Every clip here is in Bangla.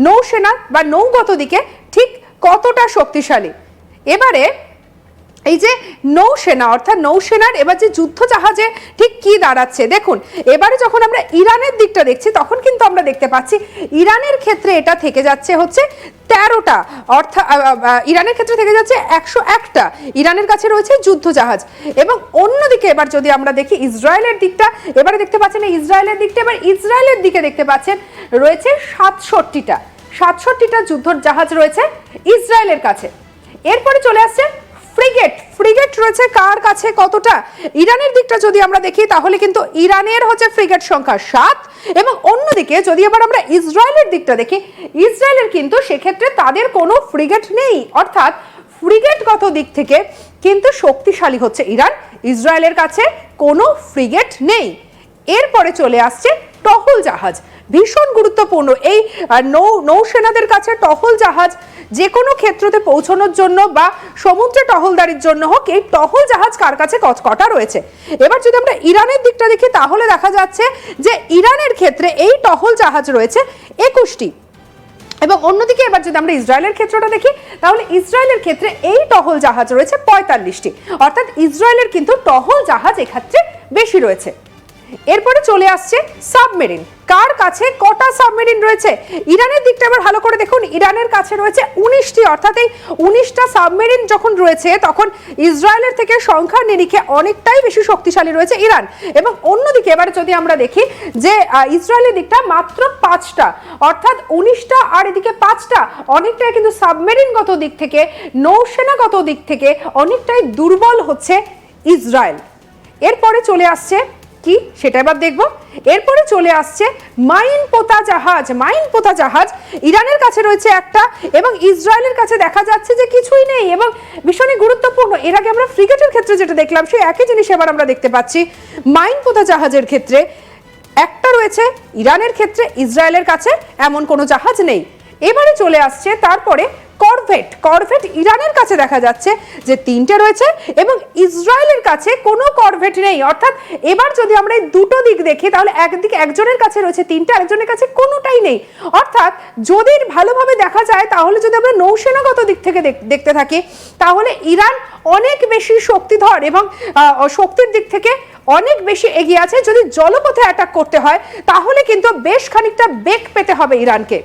নৌসেনা বা নৌগত দিকে ঠিক কতটা শক্তিশালী? এবারে এই যে নৌসেনা, অর্থাৎ নৌসেনার এবার যে যুদ্ধ জাহাজে ঠিক কি দাঁড়াচ্ছে, দেখুন, এবারে যখন আমরা ইরানের দিকটা দেখছি, তখন কিন্তু আমরা দেখতে পাচ্ছি ইরানের ক্ষেত্রে এটা থেকে যাচ্ছে হচ্ছে তেরোটা অর্থাৎ ইরানের ক্ষেত্রে থেকে যাচ্ছে একশো একটা, ইরানের কাছে রয়েছে যুদ্ধ জাহাজ। এবং অন্যদিকে এবার যদি আমরা দেখি ইসরায়েলের দিকটা, এবারে দেখতে পাচ্ছেন ইসরায়েলের দিকটা, এবার ইসরায়েলের দিকে দেখতে পাচ্ছেন রয়েছে সাতষট্টিটা সাতষট্টিটা যুদ্ধ জাহাজ রয়েছে ইসরায়েলের কাছে। এরপরে চলে আসছে ফ্রিগেট ফ্রিগেট রয়েছে কার কাছে কতটা? ইরানের দিকটা যদি আমরা দেখি, তাহলে কিন্তু ইরানের হচ্ছে ফ্রিগেট সংখ্যা সাত এবং অন্যদিকে যদি আবার আমরা ইসরায়েলের দিকটা দেখি, ইসরায়েলের কিন্তু সেক্ষেত্রে তাদের কোনো ফ্রিগেট নেই। অর্থাৎ ফ্রিগেটগত দিক থেকে কিন্তু শক্তিশালী হচ্ছে ইরান। ইসরায়েলের কাছে কোনো ফ্রিগেট নেই। এরপরে চলে আসছে টহল জাহাজ। ভীষণ গুরুত্বপূর্ণ। এই নৌ, নৌসেনাদের কাছে টহল জাহাজ যে কোনো ক্ষেত্রতে পৌঁছানোর জন্য বা সমুদ্রে টহলদারির জন্য হোক, এই টহল জাহাজ কার কাছে কটা রয়েছে? এবার যদি আমরা ইরানের দিকটা দেখি, তাহলে দেখা যাচ্ছে যে ইরানের ক্ষেত্রে এই টহল জাহাজ রয়েছে একুশটি। এবং অন্যদিকে এবার যদি আমরা ইসরায়েলের ক্ষেত্রটা দেখি, তাহলে ইসরায়েলের ক্ষেত্রে এই টহল জাহাজ রয়েছে পঁয়তাল্লিশটি। অর্থাৎ ইসরায়েলের কিন্তু টহল জাহাজ এক্ষেত্রে বেশি রয়েছে। এরপরে চলে আসছে সাবমেরিন। কার কাছে? কটা সাবমেরিন রয়েছে? ইরানের দিকটা এবার ভালো করে দেখুন। ইরানের কাছে রয়েছে উনিশটি, অর্থাৎ এই উনিশটা সাবমেরিন যখন রয়েছে, তখন ইসরায়েলের থেকে সংখ্যার নিরিখে অনেকটাই বেশি শক্তিশালী রয়েছে ইরান। এবং অন্যদিকে এবারে যদি আমরা দেখি যে ইসরায়েলের দিকটা মাত্র পাঁচটা, অর্থাৎ উনিশটা আর এদিকে পাঁচটা, অনেকটাই কিন্তু সাবমেরিনগত দিক থেকে, নৌসেনাগত দিক থেকে অনেকটাই দুর্বল হচ্ছে ইসরায়েল। এরপরে চলে আসছে কি? সেটা এবার দেখব। এরপরে চলে আসছে মাইন পোতা জাহাজ। মাইন পোতা জাহাজ ইরানের কাছে রয়েছে একটা এবং ইসরায়েলের কাছে দেখা যাচ্ছে যে কিছুই নেই এবং ভীষণই গুরুত্বপূর্ণ। এর আগে আমরা ফ্রিগেটের ক্ষেত্রে যেটা দেখলাম, সেই একই জিনিস এবার আমরা দেখতে পাচ্ছি। মাইন পোতা জাহাজের ক্ষেত্রে একটা রয়েছে ইরানের ক্ষেত্রে, ইসরায়েলের কাছে এমন কোনো জাহাজ নেই। এবারে চলে আসছে তারপরে করভেট করভেট ইরানের কাছে দেখা যাচ্ছে যে তিনটে রয়েছে এবং ইসরায়েলের কাছে কোনো করভেট নেই। অর্থাৎ এবার যদি আমরা এই দুটো দিক দেখি, তাহলে একদিকে একজনের কাছে রয়েছে তিনটে, আরেকজনের কাছে কোনোটাই নেই। অর্থাৎ যদি ভালোভাবে দেখা যায়, তাহলে যদি আমরা নৌসেনাগত দিক থেকে দেখ- দেখতে থাকি, তাহলে ইরান অনেক বেশি শক্তিধর এবং শক্তির দিক থেকে অনেক বেশি এগিয়ে আছে। যদি জলপথে অ্যাটাক করতে হয়, তাহলে কিন্তু বেশ খানিকটা বেগ পেতে হবে ইরানকে।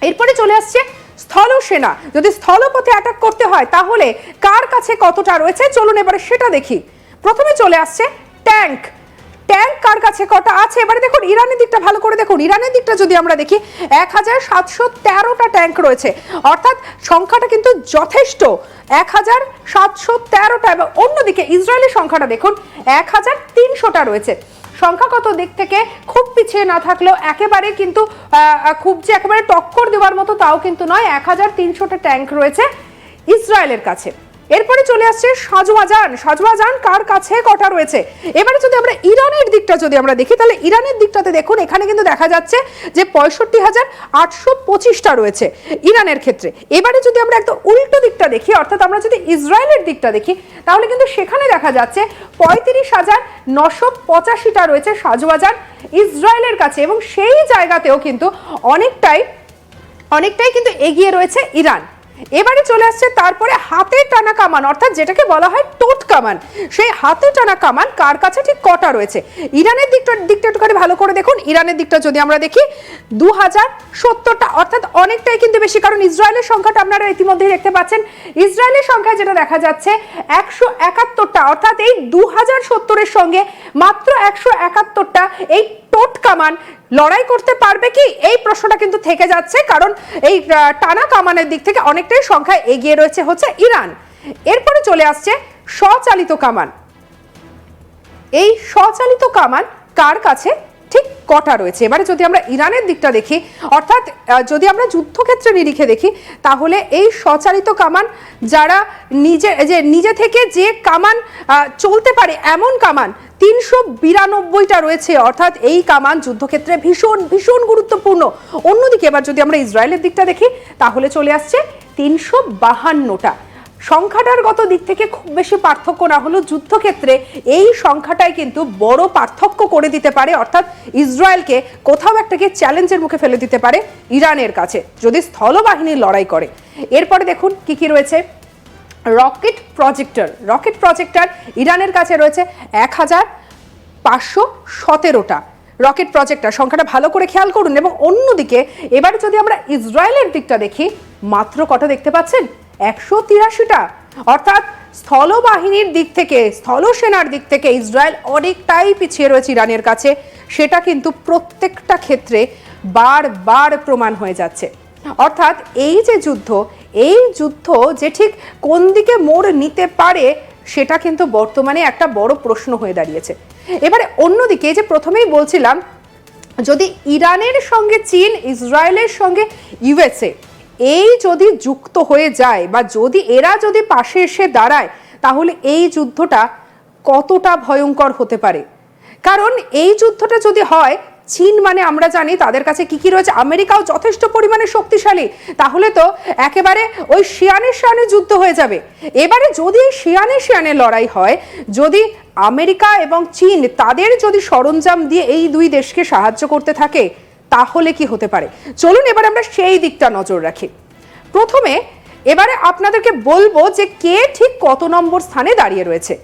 এরপরে চলে আসছে স্থল সেনা যদি স্থলপথে অ্যাটাক করতে হয়, তাহলে কার কাছে কতটা রয়েছে? চলুন এবারে সেটা দেখি। প্রথমে চলে আসছে ট্যাঙ্ক ট্যাঙ্ক কার কাছে কটা আছে? এবারে দেখুন, ইরানের দিকটা ভালো করে দেখুন। ইরানের দিকটা যদি আমরা দেখি, এক হাজার সাতশো তেরোটা ট্যাঙ্ক রয়েছে। অর্থাৎ সংখ্যাটা কিন্তু যথেষ্ট। এক হাজার সাতশো তেরোটা এবং অন্যদিকে ইসরায়েলের সংখ্যাটা দেখুন, এক হাজার তিনশোটা রয়েছে। সংখ্যাগত দিক থেকে খুব পিছিয়ে না থাকলেও একেবারে কিন্তু খুব যে একেবারে টক্কর দেওয়ার মতো তাও কিন্তু নয়। এক হাজার তিনশোটা ট্যাঙ্ক রয়েছে ইসরায়েলের কাছে। এরপরে চলে আসছে সাজওয়াজান সাজওয়াজান কার কাছে কটা রয়েছে? এবারে যদি আমরা ইরানের দিকটা যদি আমরা দেখি, তাহলে ইরানের দিকটাতে দেখুন, এখানে কিন্তু দেখা যাচ্ছে যে পঁয়ষট্টি হাজার আটশো পঁচিশটা রয়েছে ইরানের ক্ষেত্রে। এবারে যদি আমরা একদম উল্টো দিকটা দেখি, অর্থাৎ আমরা যদি ইসরায়েলের দিকটা দেখি, তাহলে কিন্তু সেখানে দেখা যাচ্ছে পঁয়ত্রিশ হাজার নশো পঁচাশিটা রয়েছে সাজওয়াজান ইসরায়েলের কাছে। এবং সেই জায়গাতেও কিন্তু অনেকটাই অনেকটাই কিন্তু এগিয়ে রয়েছে ইরান। এবারে চলে আসছে তারপরে হাতে টানা কামান, অর্থাৎ যেটাকে বলা হয় টোট কামান। সেই হাতে টানা কামান কার কাছে ঠিক কটা রয়েছে? ইরানের দিকটা দিকটা একটুখানি ভালো করে দেখুন। ইরানের দিকটা যদি আমরা দেখি দু হাজার সত্তরটা, অর্থাৎ অনেকটাই কিন্তু বেশি, কারণ ইসরায়েলের সংখ্যাটা আপনারা ইতিমধ্যেই দেখতে পাচ্ছেন। ইসরায়েলের সংখ্যায় যেটা দেখা যাচ্ছে, একশো একাত্তরটা, অর্থাৎ এই দু হাজার সত্তরের সঙ্গে মাত্র একশো একাত্তরটা, এই কামান। লড়াই করতে পারবে কি? এই প্রশ্নটা কিন্তু থেকে যাচ্ছে, কারণ এই টানা কামানের দিক থেকে অনেকটাই সংখ্যায় এগিয়ে রয়েছে হচ্ছে ইরান। এরপরে চলে আসছে স্বচালিত কামান। এই স্বচালিত কামান কার কাছে? ঠিক কটা রয়েছে? এবারে যদি আমরা ইরানের দিকটা দেখি, অর্থাৎ যদি আমরা যুদ্ধক্ষেত্রে নিরিখে দেখি, তাহলে এই স্বচালিত কামান যারা নিজে যে নিজে থেকে যে কামান চলতে পারে এমন কামান, তিনশো বিরানব্বইটা রয়েছে, অর্থাৎ এই কামান যুদ্ধক্ষেত্রে ভীষণ ভীষণ গুরুত্বপূর্ণ। অন্যদিকে এবার যদি আমরা ইসরায়েলের দিকটা দেখি, তাহলে চলে আসছে তিনশো বাহান্নটা। সংখ্যাটার গত দিক থেকে খুব বেশি পার্থক্য না হলেও যুদ্ধক্ষেত্রে এই সংখ্যাটাই কিন্তু বড় পার্থক্য করে দিতে পারে। অর্থাৎ ইসরায়েলকে কোথাও একটাকে চ্যালেঞ্জের মুখে ফেলে দিতে পারে ইরানের কাছে, যদি স্থলবাহিনী লড়াই করে। এরপরে দেখুন কি কি রয়েছে। রকেট প্রজেক্টর রকেট প্রজেক্টর ইরানের কাছে রয়েছে এক হাজার পাঁচশো সতেরোটা রকেট প্রজেক্টর। সংখ্যাটা ভালো করে খেয়াল করুন। এবং অন্যদিকে এবার যদি আমরা ইসরায়েলের দিকটা দেখি, মাত্র কটা দেখতে পাচ্ছেন? একশো তিরাশিটা। অর্থাৎ স্থলবাহিনীর দিক থেকে, স্থলসেনার দিক থেকে ইসরায়েল অনেকটাই পিছিয়ে রয়েছে ইরানের কাছে। সেটা কিন্তু প্রত্যেকটা ক্ষেত্রে বারবার প্রমাণ হয়ে যাচ্ছে। অর্থাৎ এই যে যুদ্ধ, এই যুদ্ধ যে ঠিক কোন দিকে মোড় নিতে পারে, সেটা কিন্তু বর্তমানে একটা বড় প্রশ্ন হয়ে দাঁড়িয়েছে। এবারে অন্যদিকে যে প্রথমেই বলছিলাম, যদি ইরানের সঙ্গে চীন, ইসরায়েলের সঙ্গে ইউএসএ এই যদি যুক্ত হয়ে যায় বা যদি এরা যদি পাশে এসে দাঁড়ায়, তাহলে এই যুদ্ধটা কতটা ভয়ঙ্কর হতে পারে? কারণ এই যুদ্ধটা যদি হয়, চীন মানে আমরা জানি তাদের কাছে কি কি রয়েছে, আমেরিকাও যথেষ্ট পরিমাণে শক্তিশালী। তাহলে তো একেবারে ওই শিয়ানে শিয়ানে যুদ্ধ হয়ে যাবে। এবারে যদি শিয়ানে শিয়ানে লড়াই হয়, যদি আমেরিকা এবং চীন তাদের যদি সরঞ্জাম দিয়ে এই দুই দেশকে সাহায্য করতে থাকে তাহলে কি হতে পারে? চলুন এবার আমরা সেই দিকটা নজর রাখি। প্রথমে এবারে আপনাদেরকে বলব যে কে ঠিক কত নম্বর স্থানে দাঁড়িয়ে রয়েছে।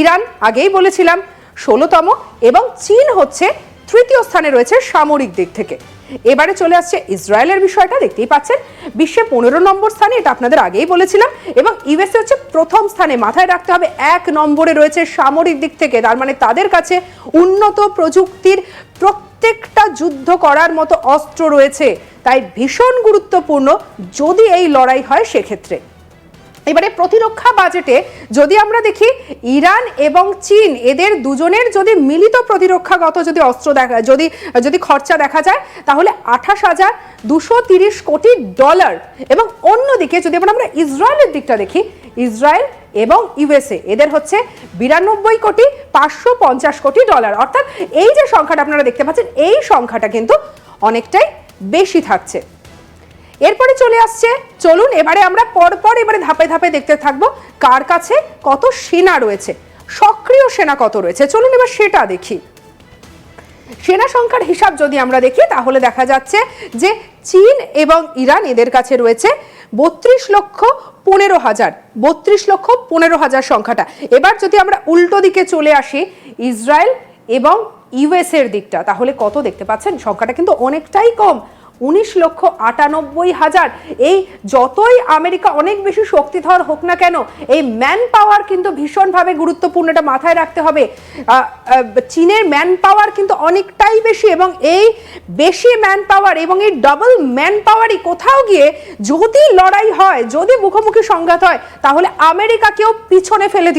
ইরান, আগেই বলেছিলাম, ষোলোতম এবং চীন হচ্ছে তৃতীয় স্থানে রয়েছে সামরিক দিক থেকে। এবারে চলে আসছে ইসরায়েলের বিষয়টা, দেখতেই পাচ্ছেন। বিশ্বে পনেরো নম্বর স্থানে, এটা আপনাদের আগেই বলেছিলাম, এবং ইউএসএ হচ্ছে প্রথম স্থানে। মাথায় রাখতে হবে, এক নম্বরে রয়েছে সামরিক দিক থেকে, তার মানে তাদের কাছে উন্নত প্রযুক্তির প্রত্যেকটা যুদ্ধ করার মতো অস্ত্র রয়েছে, তাই ভীষণ গুরুত্বপূর্ণ যদি এই লড়াই হয় সেক্ষেত্রে। এবারে প্রতিরক্ষা বাজেটে যদি আমরা দেখি, ইরান এবং চীন এদের দুজনের যদি মিলিত প্রতিরক্ষাগত যদি অস্ত্র দেখা, যদি যদি খরচা দেখা যায়, তাহলে আঠাশ হাজার দুশো তিরিশ কোটি ডলার। এবং অন্যদিকে যদি আমরা ইসরায়েলের দিকটা দেখি, ইসরায়েল এবং ইউএসএ এদের হচ্ছে বিরানব্বই কোটি পাঁচশো পঞ্চাশ কোটি ডলার। অর্থাৎ এই যে সংখ্যাটা আপনারা দেখতে পাচ্ছেন, এই সংখ্যাটা কিন্তু অনেকটাই বেশি থাকছে। এরপরে চলে আসছে, চলুন এবারে আমরা পরপর এবারে ধাপে ধাপে দেখতে থাকব কার কাছে কত সেনা রয়েছে, সক্রিয় সেনা কত রয়েছে। চলুন এবার সেটা দেখি। সেনা সংখ্যার হিসাব যদি আমরা দেখি, তাহলে দেখা যাচ্ছে যে চীন এবং ইরান এদের কাছে রয়েছে বত্রিশ লক্ষ পনেরো হাজার, বত্রিশ লক্ষ পনেরো হাজার সংখ্যাটা। এবার যদি আমরা উল্টো দিকে চলে আসি, ইসরায়েল এবং ইউএস এর দিকটা, তাহলে কত দেখতে পাচ্ছেন? সংখ্যাটা কিন্তু অনেকটাই কম। উনিশ লক্ষ আটানব্বই হাজার। এই যতই আমেরিকা অনেক বেশি শক্তিধর হোক না কেন, এই ম্যান পাওয়ার কিন্তু ভীষণভাবে গুরুত্বপূর্ণ এটা মাথায় রাখতে হবে। চীনের ম্যান পাওয়ার কিন্তু অনেকটাই বেশি এবং এই বেশি ম্যান পাওয়ার এবং এই ডবল ম্যান পাওয়ারই কোথাও গিয়ে যদি লড়াই হয়, যদি মুখোমুখি সংঘাত হয়, তাহলে আমেরিকাকেও পিছনে ফেলে